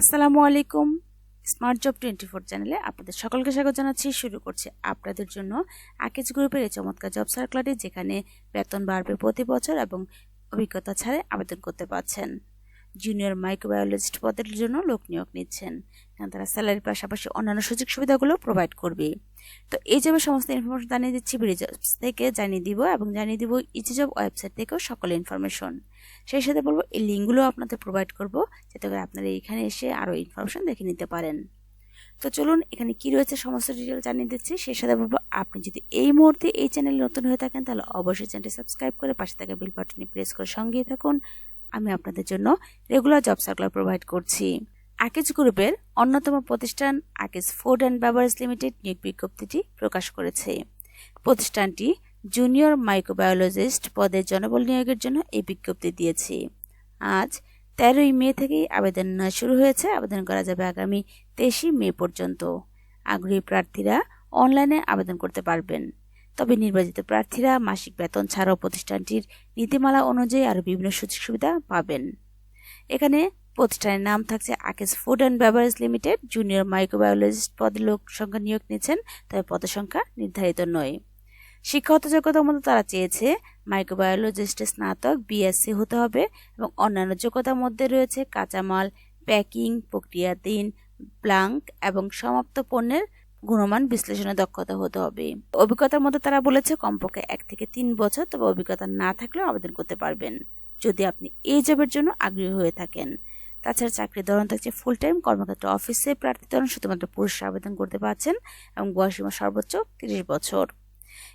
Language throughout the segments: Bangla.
আসসালামু আলাইকুম। স্মার্ট জব টোয়েন্টি ফোর চ্যানেলে আপনাদের সকলকে স্বাগত জানাচ্ছি। শুরু করছে আপনাদের জন্য আকেজ গ্রুপের এই চমৎকার জব সার্কুলারটি যেখানে বেতন বাড়বে প্রতি বছর এবং অভিজ্ঞতা ছাড়াই আবেদন করতে পারছেন। জুনিয়র মাইক্রোবায়োলজিস্ট পদের জন্য লোক নিয়োগ নিচ্ছেন। কারণ তারা স্যালারির পাশাপাশি অন্যান্য সুযোগ সুবিধাগুলো প্রোভাইড করবে। তো এই জবের সমস্ত ইনফরমেশন জানিয়ে দিচ্ছি বিডি জবস থেকে জানিয়ে দিব এবং জানিয়ে দিব ইজি জব ওয়েবসাইট থেকেও সকল ইনফরমেশন সেই সাথে বলব, এই লিঙ্কগুলো আপনাদের প্রোভাইড করব যাতে করে আপনারা এখানে এসে আরও ইনফরমেশন দেখে নিতে পারেন। তো চলুন, এখানে কি রয়েছে সমস্ত ডিটেল জানিয়ে দিচ্ছি। সেই সাথে বলব, আপনি যদি এই মুহূর্তে এই চ্যানেলে নতুন হয়ে থাকেন, তাহলে অবশ্যই চ্যানেলটি সাবস্ক্রাইব করে পাশে থাকা বেল বাটনে প্রেস করে সঙ্গেই থাকুন। আমি আপনাদের জন্য রেগুলার জব সার্কুলার প্রোভাইড করছি। আকেজ গ্রুপের অন্যতম প্রতিষ্ঠান Akij food and beverage limited নিয়োগ বিজ্ঞপ্তিটি প্রকাশ করেছে। প্রতিষ্ঠানটি জুনিয়র মাইক্রোবায়োলজিস্ট পদে জনবল নিয়োগের জন্য এই বিজ্ঞপ্তি দিয়েছে। আজ তেরোই মে থেকেই আবেদন শুরু হয়েছে। আবেদন করা যাবে আগামী তেইশে মে পর্যন্ত। আগ্রহী প্রার্থীরা অনলাইনে আবেদন করতে পারবেন। তবে নির্বাচিত প্রার্থীরা মাসিক বেতন ছাড়াও প্রতিষ্ঠানটির নীতিমালা অনুযায়ী আরও বিভিন্ন সুযোগ সুবিধা পাবেন। এখানে প্রতিষ্ঠানের নাম থাকছে Akij food and beverage limited. Junior microbiologist পদে লোক সংখ্যা নিয়োগ নিয়েছেন, তবে পদের সংখ্যা নির্ধারিত নয়। শিক্ষাগত যোগ্যতার মধ্যে তারা চেয়েছে মাইক্রোবায়োলজিস্টে, স্নাতক, বিএসসি হতে হবে এবং অন্যান্য যোগ্যতার মধ্যে রয়েছে কাঁচামাল, প্যাকিং প্রক্রিয়াধীন, ব্লাঙ্ক এবং সমাপ্ত পণ্যের গুণমান বিশ্লেষণে দক্ষতা হতে হবে। অভিজ্ঞতার মধ্যে তারা বলেছে, কমপক্ষে এক থেকে তিন বছর তবে অভিজ্ঞতা না থাকলেও আবেদন করতে পারবেন, যদি আপনি এই জবের জন্য আগ্রহী হয়ে থাকেন। তাছাড়া চাকরির ধরন থাকছে ফুল টাইম কর্মক্ষেত্র অফিসে প্রার্থী ধরন শুধুমাত্র পুরুষরা আবেদন করতে পারছেন এবং বয়সীমা সর্বোচ্চ তিরিশ বছর।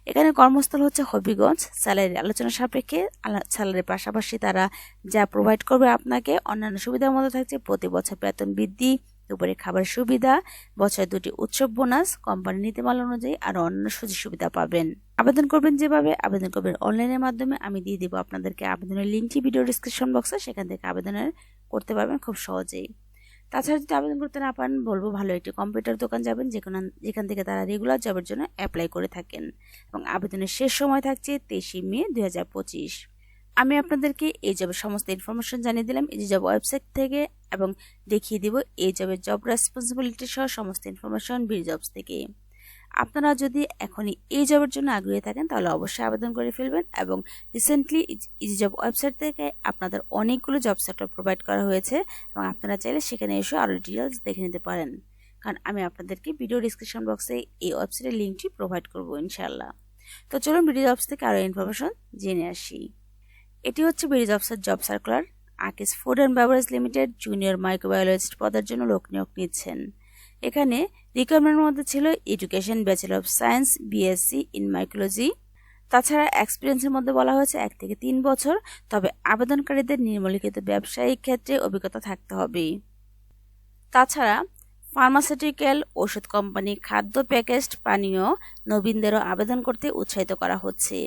এখানে কর্মস্থল হচ্ছে হবিগঞ্জ। স্যালারি আলোচনা সাপেক্ষে স্যালারির পাশাপাশি তারা যা প্রোভাইড করবে আপনাকে, অন্যান্য সুবিধার মধ্যে থাকছে প্রতি বছর বেতন বৃদ্ধি দুপুরে খাবার সুবিধা বছরে দুটি উৎসব বোনাস কোম্পানি নীতিমালা অনুযায়ী আরও অন্যান্য সুযোগ সুবিধা পাবেন। আবেদন করবেন যেভাবে, আবেদন করবেন অনলাইনের মাধ্যমে। আমি দিয়ে দিব আপনাদেরকে আবেদনের লিঙ্কটি ভিডিও ডিসক্রিপশন বক্সে সেখান থেকে আবেদনের করতে পারবেন খুব সহজেই। তাছাড়া যদি আবেদন করতে না পারেন, বলব ভালো একটি কম্পিউটার দোকান যাবেন, যেখানে, যেখান থেকে তারা রেগুলার জবের জন্য অ্যাপ্লাই করে থাকেন। এবং আবেদনের শেষ সময় থাকছে তেইশে মে দুই হাজার পঁচিশ। আমি আপনাদেরকে এই জবের সমস্ত ইনফরমেশন জানিয়ে দিলাম। এই জব ওয়েবসাইট থেকে এবং দেখিয়ে দিব এই জবের জব রেসপন্সিবিলিটি সহ সমস্ত ইনফরমেশন বি জবস থেকে। আপনারা যদি এখনই এই জবের জন্য আগ্রহী থাকেন, তাহলে অবশ্যই আবেদন করে ফেলবেন এবং রিসেন্টলি ইজি জব ওয়েবসাইট থেকে আপনাদের অনেকগুলো জব সেক্টর প্রোভাইড করা হয়েছে এবং আপনারা চাইলে সেখানে এসে আরও ডিটেলস দেখে নিতে পারেন। কারণ আমি আপনাদেরকে ভিডিও ডিসক্রিপশন বক্সে এই ওয়েবসাইটের লিঙ্কটি প্রোভাইড করব ইনশাল্লাহ তো চলুন ভিডিও জবস থেকে আরও ইনফরমেশন জেনে আসি। এটি হচ্ছে BD জবসের job circular Akij food and beverage limited junior microbiologist পদের জন্য লোক নিয়োগ নিচ্ছেন। এখানে রিকোয়ারমেন্টের মধ্যে ছিল education bachelor of science BSc in microbiology তাছাড়া এক্সপিরিয়েন্সের মধ্যে বলা হয়েছে এক থেকে তিন বছর, তবে আবেদনকারীদের নির্মলিখিত ব্যবসায়িক ক্ষেত্রে অভিজ্ঞতা থাকতে হবে তাছাড়া ফার্মাসিউটিক্যাল ওষুধ কোম্পানি খাদ্য প্যাকেজড পানীয় নবীনদেরও আবেদন করতে উৎসাহিত করা হচ্ছে।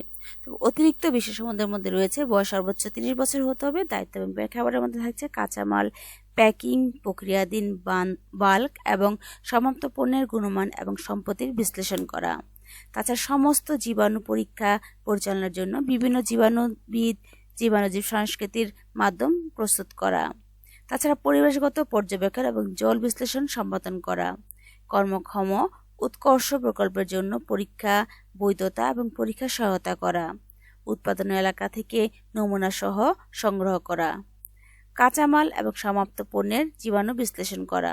অতিরিক্ত বিশেষ বিশেষজ্ঞদের মধ্যে রয়েছে, বয়স সর্বোচ্চ তিরিশ বছর হতে হবে, দায়িত্ব এবং খাবারের মধ্যে থাকছে কাঁচামাল, প্যাকিং প্রক্রিয়াধীন বাল্ক এবং সমাপ্ত পণ্যের গুণমান এবং সম্পত্তির বিশ্লেষণ করা। তাছাড়া সমস্ত জীবাণু পরীক্ষা পরিচালনার জন্য বিভিন্ন জীবাণুবিদ, জীবাণুজীব সংস্কৃতির মাধ্যম প্রস্তুত করা। তাছাড়া পরিবেশগত পর্যবেক্ষণ এবং জল বিশ্লেষণ সম্পাদন করা। কর্মক্ষম, উৎকর্ষ প্রকল্পের জন্য পরীক্ষা, বৈধতা এবং পরীক্ষা সহায়তা করা। উৎপাদন এলাকা থেকে নমুনা সহ সংগ্রহ করা। কাঁচামাল এবং সমাপ্ত পণ্যের জীবাণু বিশ্লেষণ করা।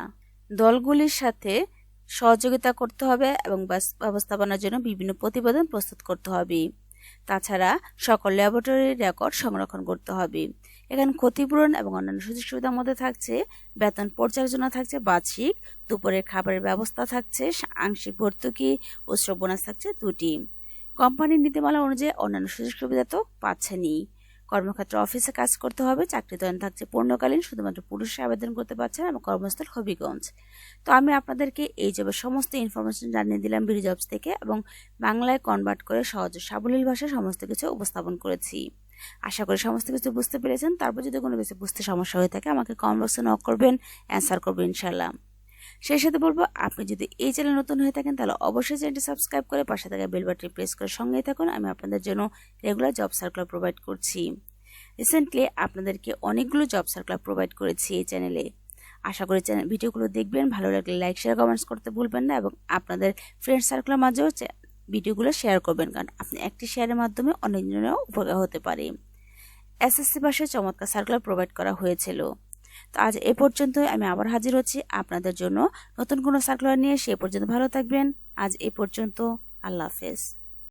দলগুলির সাথে সহযোগিতা করতে হবে এবং ব্যবস্থাপনার জন্য বিভিন্ন প্রতিবেদন প্রস্তুত করতে হবে। তাছাড়া সকল ল্যাবরেটরি রেকর্ড সংরক্ষণ করতে হবে। এখানে ক্ষতিপূরণ এবং অন্যান্য সুযোগ সুবিধার মধ্যে থাকছে, বেতন পর্যালোচনা থাকছে, বার্ষিক, দুপুরের খাবারের ব্যবস্থা থাকছে, আংশিক ভর্তুকি উৎসব বোনাস থাকছে দুটি। কোম্পানির নীতিমালা অনুযায়ী অন্যান্য সুযোগ সুবিধা তো পাচ্ছেনি কর্মক্ষেত্রে অফিসে কাজ করতে হবে, চাকরি দয়ন থাকছে পূর্ণকালীন, শুধুমাত্র পুরুষে আবেদন করতে পারছেন এবং কর্মস্থল হবিগঞ্জ। তো আমি আপনাদেরকে এই জবের সমস্ত ইনফরমেশন জানিয়ে দিলাম বিডি জবস থেকে এবং বাংলায় কনভার্ট করে সহজ সাবলীল ভাষায় সমস্ত কিছু উপস্থাপন করেছি। আশা করি সমস্ত কিছু বুঝতে পেরেছেন। তারপর যদি কোনো কিছু বুঝতে সমস্যা হয়ে থাকে, আমাকে কমেন্ট বক্সে নক করবেন অ্যান্সার করবেন ইনশাল্লাহ সেই সাথে বলব, আপনি যদি এই চ্যানেল নতুন হয়ে থাকেন, তাহলে অবশ্যই চ্যানেলটি সাবস্ক্রাইব করে পাশে থাকা বেল বাটনটি প্রেস করে সঙ্গেই থাকুন। আমি আপনাদের জন্য রেগুলার জব সার্কুলার প্রোভাইড করছি। রিসেন্টলি আপনাদেরকে অনেকগুলো জব সার্কুলার প্রোভাইড করেছি এই চ্যানেলে। আশা করি চ্যানেল ভিডিওগুলো দেখবেন। ভালো লাগলে লাইক শেয়ার কমেন্টস করতে ভুলবেন না এবং আপনাদের ফ্রেন্ড সার্কুলার মাঝেও ভিডিওগুলো শেয়ার করবেন, কারণ আপনি একটি শেয়ারের মাধ্যমে অন্যজনেরও উপকার হতে পারে। এসএসসি পাশে চমৎকার সার্কুলার প্রোভাইড করা হয়েছিল। তো আজ এ পর্যন্ত আমি আবার হাজির হচ্ছি আপনাদের জন্য নতুন কোনো সার্কুলার নিয়ে। সে পর্যন্ত ভালো থাকবেন। আজ এ পর্যন্ত। আল্লাহ হাফেজ।